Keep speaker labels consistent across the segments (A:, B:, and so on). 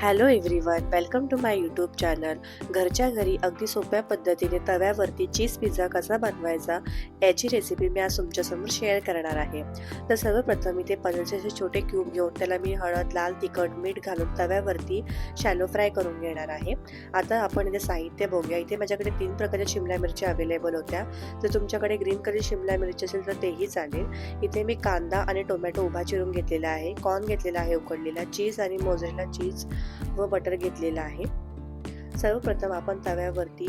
A: Hello everyone welcome to my YouTube channel घरच्या घरी अगदी सोप्या पद्धतीने तव्यावरती चीज पिझ्झा कसा बनवायचा याची रेसिपी मी आज तुमच्यासमोर शेअर करणार आहे. तर सर्वप्रथम मी ते पनीरचे असे छोटे क्यूब घेऊन त्याला मी हळद लाल तिखट मीठ घालून तव्यावरती शॅलो फ्राय करून घेणार आहे. आता आपण इथे साहित्य बघूया. इथे माझ्याकडे तीन प्रकारच्या शिमला मिरच्या अवेलेबल होत्या. जर तुमच्याकडे ग्रीन कलर शिमला मिरची असेल तर तेही चालेल. इथे मी कांदा आणि टोमॅटो उभा चिरून घेतलेला आहे. कॉर्न घेतलेला आहे उकडलेला. चीज आणि मोझरेला चीज व बटर घेतलेलं आहे. सर्वप्रथम आपण तव्यावरती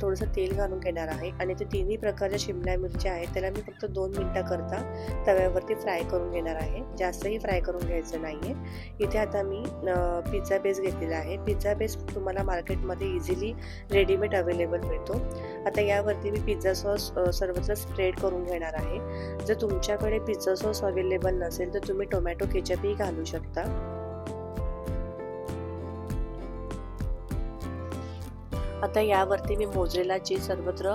A: थोडंसं तेल घालून घेणार आहे आणि ते तिन्ही प्रकारच्या शिमला मिरच्या आहेत त्याला मी फक्त दोन मिनटाकरता तव्यावरती फ्राय करून घेणार आहे. जास्तही फ्राय करून घ्यायचं नाही आहे इथे आता मी पिझ्झा बेस घेतलेला आहे. पिझ्झा बेस तुम्हाला मार्केटमध्ये इझिली रेडीमेड अवेलेबल मिळतो. आता यावरती मी पिझ्झा सॉस सर्वत्र स्प्रेड करून घेणार आहे. जर तुमच्याकडे पिझ्झा सॉस अवेलेबल नसेल तर तुम्ही टोमॅटो केचपही घालू शकता. आता यावरती मी मोजरेला चीज सर्वत्र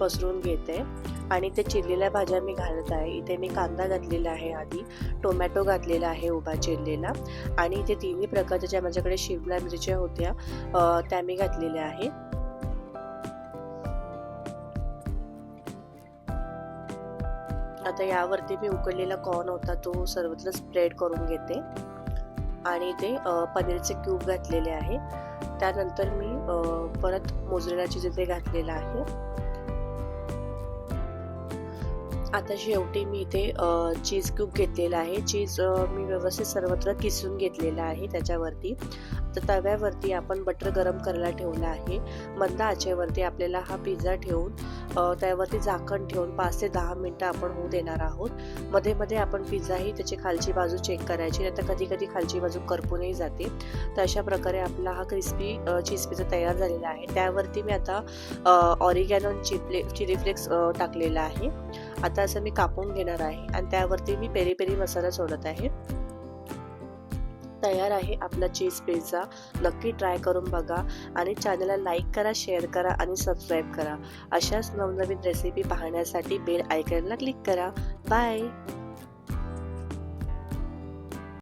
A: पसरून घेते. आणि ते चिरलेल्या भाज्या मी घालत आहे. इथे मी कांदा घातलेला आहे आधी टोमॅटो घातलेला आहे उभा चिरलेला. आणि इथे तिन्ही प्रकारच्या ज्या माझ्याकडे शिमला मिरच्या होत्या त्या मी घातलेल्या आहे. आता यावरती मी उकडलेला कॉर्न होता तो सर्वत्र स्प्रेड करून घेते. आणि ते पनीरचे क्यूब घातलेले आहे. त्यानंतर मी परत मोजरेला चीज घातलेला आहे. आता शेवटी मी इथे चीज क्यूब घेतलेला आहे. चीज मी व्यवस्थित सर्वत्र किसून घेतलेला आहे त्याच्यावरती. तर तव्यावरती आपण बटर गरम करायला ठेवला आहे. मंद आचेवरती आपल्याला हा पिझ्झा ठेवून त्यावरती झाकण ठेवून पाच ते दहा मिनटं आपण होऊ देणार आहोत. मध्ये मध्ये आपण पिझ्झाही त्याची खालची बाजू चेक करायची आता कधी कधी खालची बाजू करपूनही जाते. तर अशा प्रकारे आपला हा क्रिस्पी चीज पिझ्झा तयार झालेला आहे. त्यावरती मी आता ऑरिगॅनॉन चिपले चिली फ्लेक्स टाकलेला आहे. आता असं मी कापून घेणार आहे. आणि त्यावरती मी पेरी पेरी मसाला सोडत आहे. तयार आहे आपला चीज पिझ्झा नक्की ट्राय करून बघा आणि चॅनलला लाईक करा शेअर करा आणि सबस्क्राईब करा. अशाच नवनवीन रेसिपी पाहण्यासाठी बेल आयकनला क्लिक करा. बाय